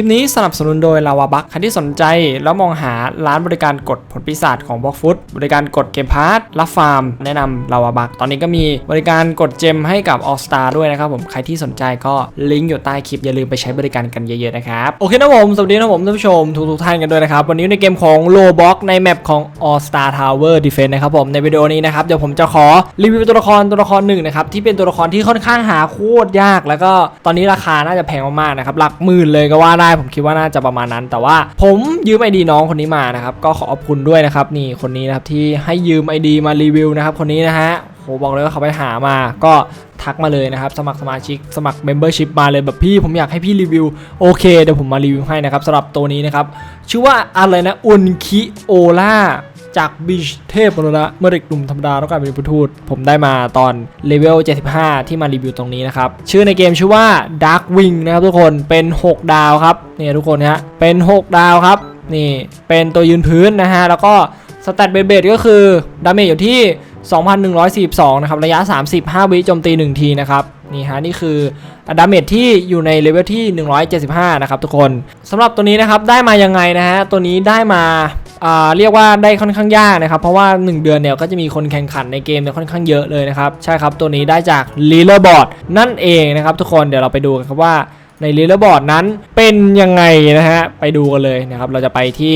ลิปนี้สนับสนุนโดยลาวาบัคใครที่สนใจแล้วมองหาร้านบริการกดผลปีศาจของบล็อกฟุตบริการกดเกมพาร์ทรับฟาร์ม แนะนำลาวาบัคตอนนี้ก็มีบริการกดเจมให้กับ All Star ด้วยนะครับผมใครที่สนใจก็ลิงก์อยู่ใต้คลิปอย่าลืมไปใช้บริการกันเยอะๆนะครับโอเคนะผมสวัสดีนะผมท่านผู้ชมทุกๆท่านกันด้วยนะครับวันนี้ในเกมของ l o b o x ในแมปของ All Star Tower Defense นะครับผมในวิดีโอนี้นะครับเดี๋ยวผมจะขอรีวิวตัวละครตัวละครหนึ่งนะครับที่เป็นตัวละครที่ค่อนข้างหาโคตรยาก แล้วก็ตอนนี้ราคาน่าจะแพงมากๆนะครับหลักหมื่นเลยก็ว่าได้ผมคิดว่าน่าจะประมาณนั้น แต่ว่าผมยืมไอดีน้องคนนี้มานะครับก็ขอขอบคุณด้วยนะครับนี่คนนี้นะครับที่ให้ยืมไอดีมารีวิวนะครับคนนี้นะฮะโหบอกเลยว่าเขาไปหามาก็ทักมาเลยนะครับ สมัครสมาชิกสมัคร Membership มาเลยแบบพี่ผมอยากให้พี่รีวิว โอเคเดี๋ยวผมมารีวิวให้นะครับสำหรับตัวนี้นะครับ ชื่อว่าอะไรนะอุนคิโอล่า จากบิชเทพมรณะเมื่อเด็กหนุ่มธรรมดาต้องกลายเป็นผู้ทูตผมได้มาตอนเลเวล 75 ที่มารีวิวตรงนี้นะครับ ชื่อในเกมชื่อว่า Dark Wing นะครับทุกคนเป็น 6 ดาวครับนี่ทุกคนฮะเป็น 6 ดาวครับนี่เป็นตัวยืนพื้นนะฮะแล้วก็สแตทเบเบดก็คือดาเมจอยู่ที่ 2,142 นะครับ ระยะ 35 วิโจมตี 1 ทีนะครับนี่ฮะนี่คือดาเมจที่อยู่ในเลเวลที่ 175 นะครับทุกคนสำหรับตัวนี้นะครับได้มายังไงนะฮะตัวนี้ได้มา เรียกว่าได้ค่อนข้างยากนะครับเพราะว่า 1 เดือนเนี่ยก็จะมีคนแข่งขันในเกมเนี่ยค่อนข้างเยอะเลยนะครับใช่ครับตัวนี้ได้จาก l e a d e r b o a r d นั่นเองนะครับทุกคนเดี๋ยวเราไปดูกันครับว่าใน l e a d e r b o a r d นั้นเป็นยังไงนะฮะไปดูกันเลยนะครับเราจะไปที่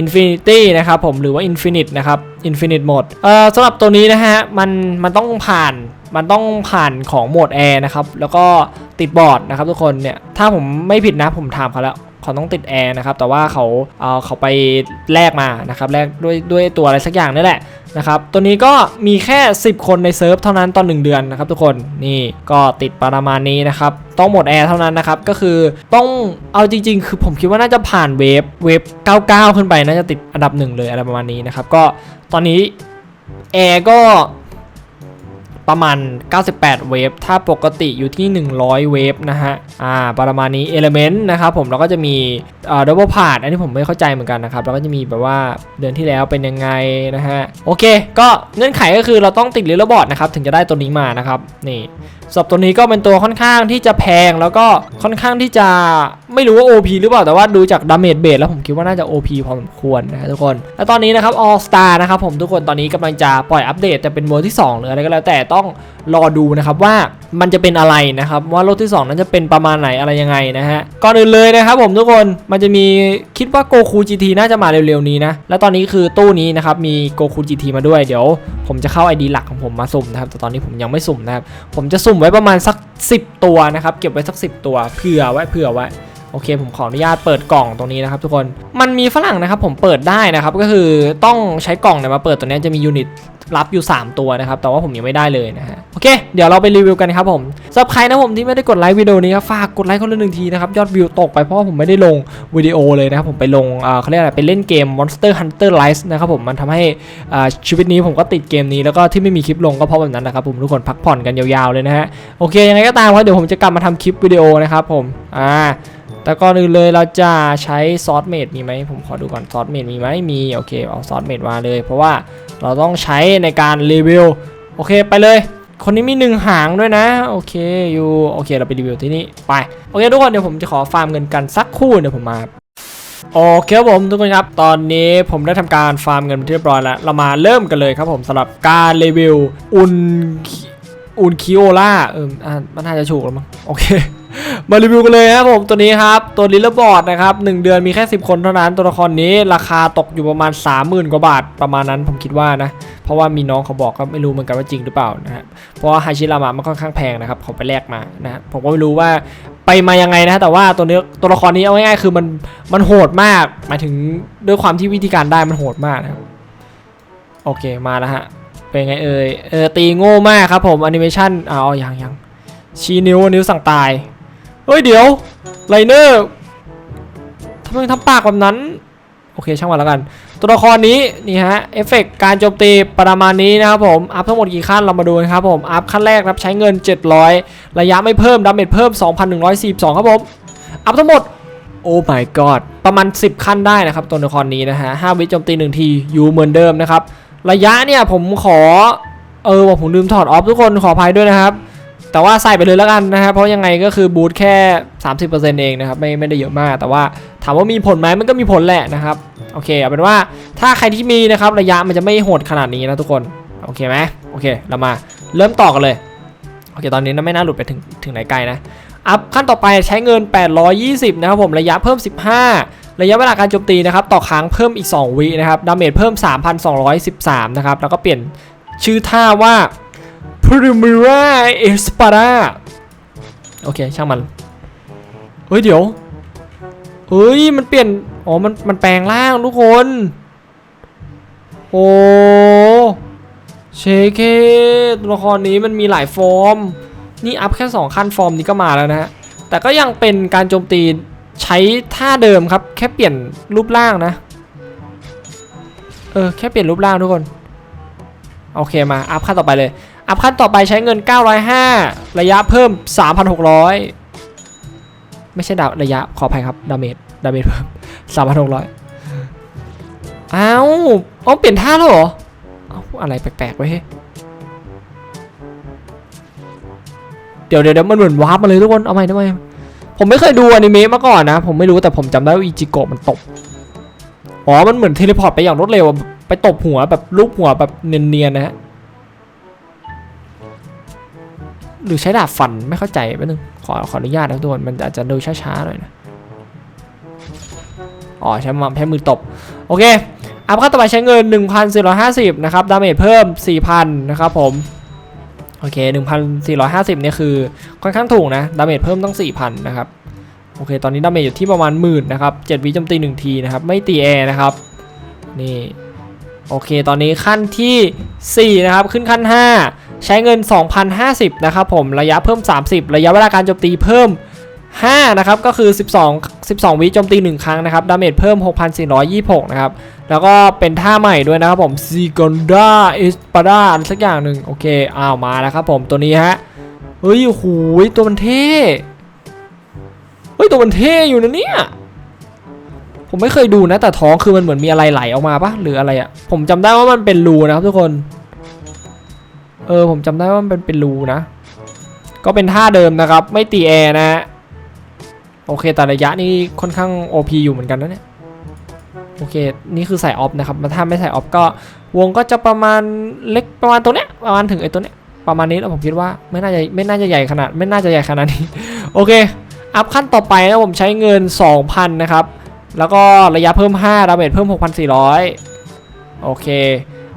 Infinity นะครับผมหรือว่า Infinite นะครับ Infinite Mode เอ่อสำหรับตัวนี้นะฮะมันมันต้องผ่านมันต้องผ่านของโหมดแอร์นะครับแล้วก็ติดบอร์ดนะครับทุกคนเนี่ยถ้าผมไม่ผิดนะผมถามเขาแล้ว เขาต้องติดแอร์นะครับแต่ว่าเขาเอาเขาไปแลกมานะครับแลกด้วยด้วยตัวอะไรสักอย่างนี่แหละนะครับตัวนี้ก็มีแค่ 10 คนในเซิร์ฟเท่านั้นตอน 1 เดือนนะครับทุกคนนี่ก็ติดประมาณนี้นะครับต้องหมดแอร์เท่านั้นนะครับก็คือต้องเอาจริง ๆ คือผมคิดว่าน่าจะผ่านเวฟเวฟ99 ขึ้นไปน่าจะติดอันดับหนึ่งเลยอะไรประมาณนี้นะครับก็ตอนนี้แอร์ก็ ประมาณ 98 เวฟ ถ้าปกติอยู่ที่ 100 เวฟนะฮะ อ่า ประมาณนี้ Element นะครับผม แล้วก็จะมีอ่า Double Part อันนี้ผมไม่เข้าใจเหมือนกันนะครับ แล้วก็จะมีแบบว่าเดือนที่แล้วเป็นยังไงนะฮะ โอเค ก็เงื่อนไขก็คือเราต้องติดเรลบอร์ดนะครับ ถึงจะได้ตัวนี้มานะครับ นี่สำหรับตัวนี้ก็เป็นตัวค่อนข้างที่จะแพง แล้วก็ค่อนข้างที่จะไม่รู้ว่า OP หรือเปล่า แต่ว่าดูจากดาเมจเบสแล้วผมคิดว่าน่าจะ OP พอสมควรนะทุกคน แล้วตอนนี้นะครับ All Star นะครับผมทุกคนตอนนี้กำลังจะปล่อยอัปเดตแต่เป็นเวอร์ที่ 2 หรืออะไรก็แล้วแต่ต้องรอดูนะครับว่ามันจะเป็นอะไรนะครับ ว่ารถที่ 2 นั้นจะเป็นประมาณไหนอะไรยังไงนะฮะก่อนอื่นเลยนะครับผมทุกคนมันจะมีคิดว่าโกคู GT น่าจะมาเร็วๆนี้นะ แล้วตอนนี้คือตู้นี้นะครับมีโกคู GT มาด้วยเดี๋ยว ผมจะเข้า ID หลักของผมมาสุ่มนะครับแต่ตอนนี้ผมยังไม่สุ่มนะครับผมจะสุ่มไว้ประมาณสัก 10 ตัวนะครับ เก็บไว้สัก 10 ตัวเผื่อไว้เผื่อไว้ โอเค ผมขออนุญาตเปิดกล่องตรงนี้นะครับทุกคนมันมีฝรั่งนะครับผมเปิดได้นะครับก็คือต้องใช้กล่องเนี่ยมาเปิดตัวนี้จะมียูนิตรับอยู่ 3 ตัวนะครับ แต่ว่าผมยังไม่ได้เลยนะฮะ โอเค เดี๋ยวเราไปรีวิวกันครับผมสำหรับใครนะผมที่ไม่ได้กดไลค์วิดีโอนี้ครับฝากกดไลค์คนละหนึ่งทีนะครับ ยอดวิวตกไปเพราะผมไม่ได้ลงวิดีโอเลยนะครับ ผมไปลงอ่าเขาเรียกอะไรไปเล่นเกม Monster Hunter Rise นะครับผมมันทำให้อ่าชีวิตนี้ผมก็ติดเกมนี้แล้วก็ที่ไม่มีคลิปลงก็เพราะแบบนั้นนะครับผมทุกคนพักผ่อนกันยาวๆเลยนะฮะ โอเคยังไงก็ตามครับเดี๋ยวผมจะกลับมาทำคลิปวิดีโอนะครับผม อ่า แต่ก่อนอื่นเลยเราจะใช้ซอสเมดมีไหมผมขอดูก่อนซอสเมดมีไหมมีโอเคเอาซอสเมดมาเลย เพราะว่าเราต้องใช้ในการรีวิวโอเคไปเลย คนนี้มีหนึ่งหางด้วยนะ โอเคอยู่โอเคเราไปรีวิวที่นี่ไปโอเคทุกคนเดี๋ยวผมจะขอฟาร์มเงินกันสักคู่เดี๋ยวผมมาโอเคครับผมทุกคนครับ ตอนนี้ผมได้ทำการฟาร์มเงินเป็นที่เรียบร้อยแล้ว เรามาเริ่มกันเลยครับผมสำหรับการรีวิวอุนอุนคิโอล่าเออมันน่าจะถูกแล้วมั้งโอเค มารีวิวกันเลยครับผมตัวนี้ครับ ตัวลิลลอร์บอร์ดนะครับ1เดือนมีแค่ 10 คนเท่านั้นตัวละครนี้ราคาตกอยู่ประมาณ 30,000 กว่าบาทประมาณนั้นผมคิดว่านะ เพราะว่ามีน้องเขาบอกก็ไม่รู้เหมือนกันว่าจริงหรือเปล่านะฮะเพราะว่าฮาชิรามะมันค่อนข้างแพงนะครับเขาไปแลกมานะฮะผมก็ไม่รู้ว่าไปมายังไงนะแต่ว่าตัวนี้ตัวละครนี้เอาง่ายๆคือมันมันโหดมากหมายถึงด้วยความที่วิธีการได้มันโหดมากนะครับโอเคมาแล้วฮะเป็นไงเอ่ยเออตีโง่มากครับผมแอนิเมชันอ๋อยังยังชี้นิ้วนิ้วสั่งตาย เฮ้ยเดี๋ยวไลเนอร์ทำไมทำปากแบบนั้น โอเคช่างมันแล้วกัน ตัวละครนี้นี่ฮะเอฟเฟกต์การโจมตีประมาณนี้นะครับผม อัพทั้งหมดกี่ขั้นเรามาดูนะครับผม อัพขั้นแรกรับใช้เงิน 700 ระยะไม่เพิ่มดาเมจเพิ่ม 2,142 ครับผม อัพทั้งหมดโอ้ my god ประมาณ 10 ขั้นได้นะครับ ตัวละครนี้นะฮะ5วิโจมตี 1 ทีอยู่เหมือนเดิมนะครับ ระยะเนี่ยผมขอ เออว่าผมลืมถอดออฟทุกคนขออภัยด้วยนะครับ แต่ว่าใส่ไปเลยแล้วกันนะครับเพราะยังไงก็คือบูทแค่ 30%เองนะครับไม่ไม่ได้เยอะมาก แต่ว่าถามว่ามีผลไหมมันก็มีผลแหละนะครับโอเคเอาเป็นว่าถ้าใครที่มีนะครับระยะมันจะไม่โหดขนาดนี้นะทุกคนโอเคไหมโอเคเรามาเริ่มต่อกันเลยโอเคตอนนี้นะไม่น่าหลุดไปถึงถึงไหนไกลนะอัพขั้นต่อไปใช้เงิน 820 นะครับผมระยะเพิ่ม 15 ระยะเวลาการโจมตีนะครับต่อครั้งเพิ่มอีก 2 วินะครับดาเมจเพิ่ม 3,213 นะครับแล้วก็เปลี่ยนชื่อท่าว่า Primera Espada โอเค ช่างมัน เฮ้ย เดี๋ยว เฮ้ย มันเปลี่ยน อ๋อ มัน มันแปลงร่างทุกคน โอ้เชเคตัวละครนี้มันมีหลายฟอร์ม นี่อัพแค่ 2 ขั้นฟอร์มนี้ก็มาแล้วนะฮะ แต่ก็ยังเป็นการโจมตีใช้ท่าเดิมครับ แค่เปลี่ยนรูปร่างนะ เออ แค่เปลี่ยนรูปร่างทุกคน โอเคมา อัพขั้นต่อไปเลย อัพขั้นต่อไปใช้เงิน 905 ระยะเพิ่ม 3,600 ไม่ใช่ดาระยะขออภัยครับ ดาเมจ ดาเมจเพิ่ม 3,600 อ้าวอ๋อเปลี่ยนท่าแล้วเหรอเอ้าอะไรแปลกๆไว้ยเฮ้เดี๋ยวเดี๋ยวมันเหมือนวาร์ปมาเลยทุกคน เอาใหม่เอาใหมผมไม่เคยดูอนิเมะมาก่อนนะ ผมไม่รู้แต่ผมจำได้ว่าอิจิโกะมันตบอ๋อ มันเหมือนเทเลพอร์ตไปอย่างรวดเร็ว ไปตบหัวแบบลูกหัวแบบเนียนๆนะฮะ หรือใช้ดาบฟันไม่เข้าใจแป๊บนึงขอขออนุญาตนะทุกคนมันอาจจะดูช้าๆหน่อยนะอ๋อใช้มาใช้มือตบ โอเคอัพขั้นต่อไปใช้เงิน 1,450 นะครับ ดาเมจเพิ่ม 4,000 นะครับผม โอเค 1,450 เนี่ยคือค่อนข้างถูกนะ ดาเมจเพิ่มต้อง 4,000 นะครับ โอเค ตอนนี้ดาเมจอยู่ที่ประมาณหมื่นนะครับ 7วิโจมตี 1 ทีนะครับ ไม่ตีแอร์นะครับ นี่ โอเค ตอนนี้ขั้นทีสี่4 นะครับ ขึ้นขั้น 5 ใช้เงิน 2,050 นะครับผม ระยะเพิ่ม 30 ระยะเวลาการโจมตีเพิ่ม 5 นะครับ ก็คือ 12 12 วิโจมตี 1 ครั้งนะครับ ดาเมจเพิ่ม 6,426 นะครับ แล้วก็เป็นท่าใหม่ด้วยนะครับผม s e c o n d a e s p a d a สักอย่างหนึ่งโอเค อ้าวมาแล้วครับผมตัวนี้ฮะ เฮ้ยโอ้โหตัวมันเท่ เฮ้ย ตัวมันเท่อยู่นะเนี่ย ผมไม่เคยดูนะ แต่ท้องคือมันเหมือนมีอะไรไหลออกมาปะหรืออะไรอะผมจำได้ว่ามันเป็นรูนะครับทุกคน เออผมจำได้ว่ามันเป็นเป็นรูนะ ก็เป็นท่าเดิมนะครับ ไม่ตีแอร์นะฮะโอเคแต่ระยะนี่ค่อนข้าง OP อยู่เหมือนกันนะเนี่ยโอเค นี่คือใส่ออฟนะครับถ้าไม่ใส่ออฟก็วงก็จะประมาณเล็กประมาณตัวเนี้ยประมาณถึงไอ้ตัวเนี้ยประมาณนี้แล้วผมคิดว่าไม่น่าจะไม่น่าจะใหญ่ขนาด ไม่น่าจะใหญ่ขนาดนี้ โอเค อัพขั้นต่อไปนะผมใช้เงิน 2,000 นะครับ แล้วก็ระยะเพิ่ม 5ดาเมจเพิ่ม 6,400 โอเค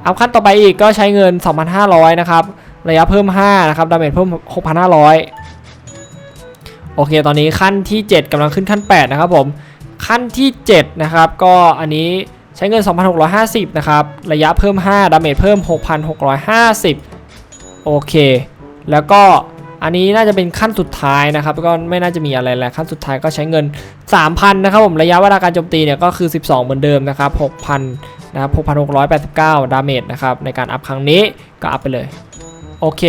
อัพขั้นต่อไปอีกก็ใช้เงิน 2,500 นะครับ ระยะเพิ่ม 5 นะครับ ดาเมจเพิ่ม 6,500 โอเค ตอนนี้ขั้นที่ 7กำลังขึ้นขั้น 8 นะครับผม ขั้นที่ 7 นะครับ ก็อันนี้ใช้เงิน 2,650 นะครับ ระยะเพิ่ม 5 ดาเมจเพิ่ม 6,650 โอเค แล้วก็ อันนี้น่าจะเป็นขั้นสุดท้ายนะครับก็ไม่น่าจะมีอะไรแล้วขั้นสุดท้ายก็ใช้เงิน 3,000นะครับผมระยะเวลาการโจมตีเนี่ยก็คือ 12 เหมือนเดิมนะครับ6,000นะครับ6,689 ดาเมจนะครับในการอัพครั้งนี้ก็อัพไปเลยโอเค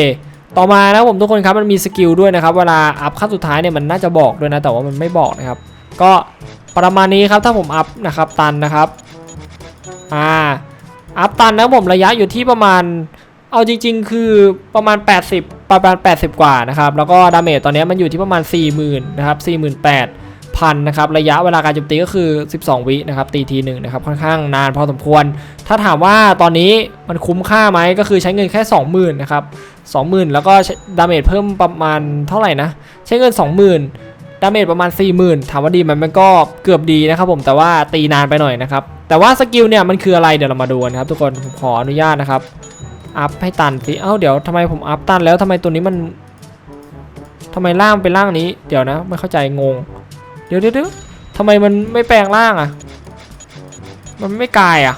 ต่อมานะผมทุกคนครับมันมีสกิลด้วยนะครับเวลาอัพขั้นสุดท้ายเนี่ยมันน่าจะบอกด้วยนะแต่ว่ามันไม่บอกนะครับก็ประมาณนี้ครับถ้าผมอัพนะครับตันนะครับอ่าอัพตันนะผมระยะอยู่ที่ประมาณ เอาจริง ๆ คือประมาณ 80 ประมาณ 80 กว่านะครับ แล้วก็ดาเมจตอนนี้มันอยู่ที่ประมาณ 40,000นะครับ48,000พันนะครับ ระยะเวลาการโจมตีก็คือ 12 วินะครับ ตีทีหนึ่งนะครับ ค่อนข้างนานพอสมควร ถ้าถามว่าตอนนี้มันคุ้มค่าไหมก็คือใช้เงินแค่ 20,000นะครับ20,000 แล้วก็ดาเมจเพิ่มประมาณเท่าไหร่นะ ใช้เงิน 20,000 ดาเมจประมาณ 40,000 ถามว่าดีไหมมันก็เกือบดีนะครับผม แต่ว่าตีนานไปหน่อยนะครับ แต่ว่าสกิลเนี่ยมันคืออะไรเดี๋ยวเรามาดูกันครับทุกคน ผมขออนุญาตนะครับ อัพให้ตันสิเอ้าเดี๋ยวทำไมผมอัพตันแล้วทำไมตัวนี้มันทำไมร่างเป็นร่างนี้ เดี๋ยวนะ ไม่เข้าใจงง เดี๋ยวเดี๋ยวเดี๋ยวทำไมมันไม่แปลงร่างอะ่ะ มันไม่กลายอะ่ะ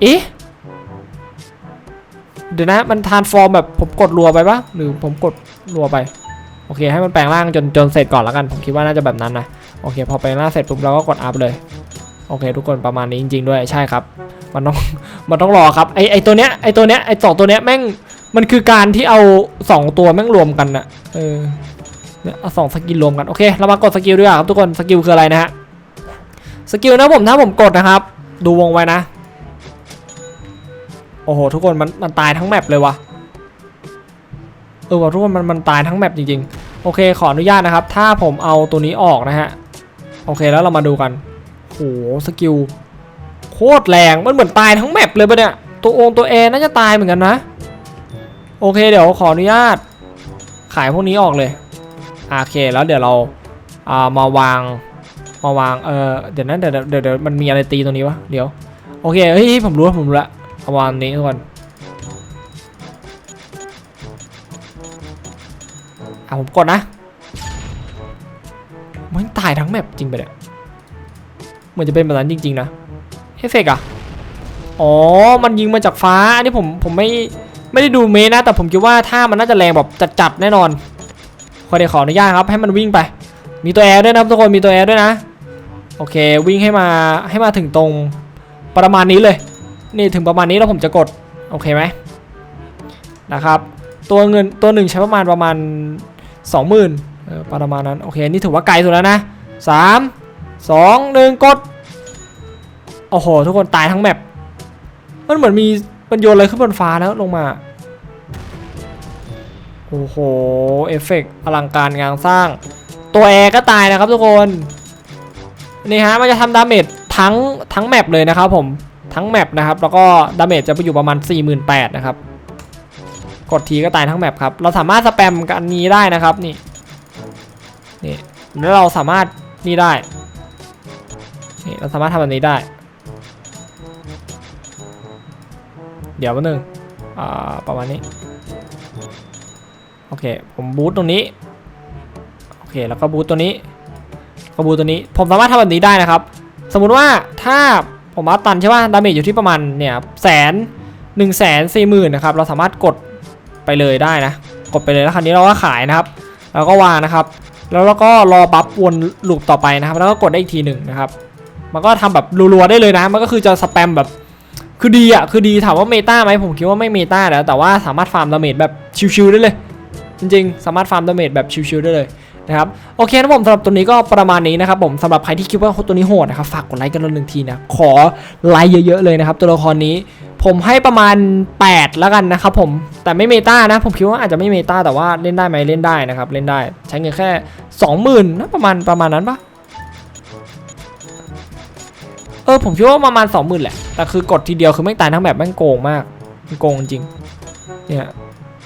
เอ๊ะ เดี๋ยวนะ มันทานฟอร์มแบบผมกดรัวไปปะหรือผมกดรัวไป โอเค ให้มันแปลงร่างจนจนเสร็จก่อนแล้วกัน ผมคิดว่าน่าจะแบบนั้นนะ โอเค พอแปลงร่างเสร็จปุ๊บเราก็กดอัพเลย โอเค ทุกคนประมาณนี้จริง ๆ ด้วย ใช่ครับ มันต้องมันต้องรอครับไอไอตัวเนี้ยไอตัวเนี้ยไอสองตัวเนี้ยแม่งมันคือการที่เอาสองตัวแม่งรวมกันอะเออเนี่ยเอาสองสกิลรวมกันโอเคเรามากดสกิลด้วยครับทุกคนสกิลคืออะไรนะฮะสกิลนะผมถ้าผมกดนะครับ ดูวงไว้นะ โอ้โหทุกคนมันมันตายทั้งแมปเลยวะเออว่าทุกคนมันมันตายทั้งแมปจริงๆโอเคขออนุญาตนะครับ ถ้าผมเอาตัวนี้ออกนะฮะโอเคแล้วเรามาดูกันโหสกิล โคตรแรงมันเหมือนตายทั้งแมปเลยปะเนี่ย ตัวองตัวเอน่าจะตายเหมือนกันนะ โอเคเดี๋ยวขออนุญาต ขายพวกนี้ออกเลยโอเคแล้วเดี๋ยวเราอ่ามาวางมาวางเออเดี๋ยวนั้นเดี๋ยวเดี๋ยวมันมีอะไรตีตรงนี้วะเดี๋ยวโอเคเฮ้ยผมรู้ผมรู้ละเอาวางนี้ทุกคนอะผมกดนะมันตายทั้งแมปจริงไปะเนี่ยเหมือนจะเป็นแบบนั้นจริง ๆ นะ เอฟเฟกอะอ๋อ มันยิงมาจากฟ้า อันนี้ผมผมไม่ไม่ได้ดูเมนะ แต่ผมคิดว่าถ้ามันน่าจะแรงแบบจัดๆแน่นอนขอเดี๋ยวขออนุญาตครับ ให้มันวิ่งไป มีตัวแอร์ด้วยนะทุกคน มีตัวแอร์ด้วยนะ โอเค วิ่งให้มาให้มาถึงตรงประมาณนี้เลย นี่ถึงประมาณนี้แล้วผมจะกด โอเคไหมนะครับ ตัวเงินตัวหนึ่งใช้ประมาณประมาณ 20,000ประมาณนั้น โอเค นี่ถือว่าไกลสุดแล้วนะ 3 2 1 กด โอ้โห ทุกคนตายทั้งแมปมันเหมือนมีมันโยนอะไรขึ้นบนฟ้าแล้วลงมา โอ้โห เอฟเฟกอลังการงานสร้าง ตัวแอร์ก็ตายนะครับทุกคน นี่ฮะ มันจะทำดาเมจทั้งทั้งแมปเลยนะครับผมทั้งแมปนะครับ แล้วก็ดาเมจจะไปอยู่ประมาณ 48,000นะครับ กดทีก็ตายทั้งแมปครับ เราสามารถสแปมกันนี้ได้นะครับนี่นี่แล้วเราสามารถนี่ได้นี่เราสามารถทำแบบนี้ได้ ดี๋ยวแป๊บนึงอ่าประมาณนี้ โอเค ผมบูตตรงนี้ โอเค แล้วก็บูตตัวนี้ก็บูตตัวนี้ ผมสามารถทำแบบนี้ได้นะครับ สมมุติว่าถ้าผมอัพตันใช่ป่ะ ดาเมจอยู่ที่ประมาณเนี่ยแสนหนึ่งแสนสี่หมื่นนะครับ เราสามารถกดไปเลยได้นะ กดไปเลยแล้วคราวนี้เราก็ขายนะครับ แล้วก็วางนะครับ แล้วเราก็รอบัฟวนลูปต่อไปนะครับ แล้วก็กดได้อีกทีหนึ่งนะครับ มันก็ทำแบบรัวๆได้เลยนะ มันก็คือจะสแปมแบบ คือดีอะคือดีถามว่าเมตาไหมผมคิดว่าไม่เมตาแล้วแต่ว่าสามารถฟาร์มดาเมจแบบชิวๆได้เลย จริงๆ สามารถฟาร์มดาเมจแบบชิวๆได้เลยนะครับโอเคนะผมสำหรับตัวนี้ก็ประมาณนี้นะครับผมสำหรับใครที่คิดว่าตัวนี้โหดนะครับฝากกดไลค์กันละหนึ่งทีนะขอไลค์เยอะๆเลยนะครับตัวละครนี้ผมให้ประมาณ 8 แล้วกันนะครับผมแต่ไม่เมตานะ ผมคิดว่าอาจจะไม่เมตาแต่ว่าเล่นได้ไหมเล่นได้นะครับเล่นได้ใช้เงินแค่ 20,000นะประมาณประมาณนั้นปะ เออผมคิดว่าประมาณ20,000แหละ แต่คือกดทีเดียวคือไม่ตายทั้งแบบแม่งโกงมากมันโกงจริง เนี่ย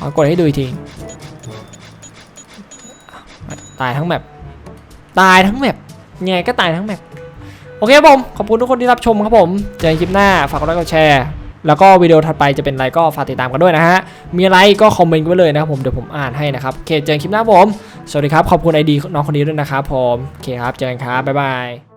มากดให้ดูอีกที ตายทั้งแมปตายทั้งแมปไงก็ตายทั้งแมปโอเคครับผม ขอบคุณทุกคนที่รับชมครับผมเจอกันคลิปหน้า ฝากกดไลค์กดแชร์ แล้วก็วิดีโอถัดไปจะเป็นอะไรก็ฝากติดตามกันด้วยนะฮะ มีอะไรก็คอมเมนต์ไว้เลยนะครับผม เดี๋ยวผมอ่านให้นะครับ โอเค เจอกันคลิปหน้าผม สวัสดีครับ ขอบคุณไอดีน้องคนนี้ด้วยนะครับผม โอเคครับ เจอกันครับ บ๊ายบาย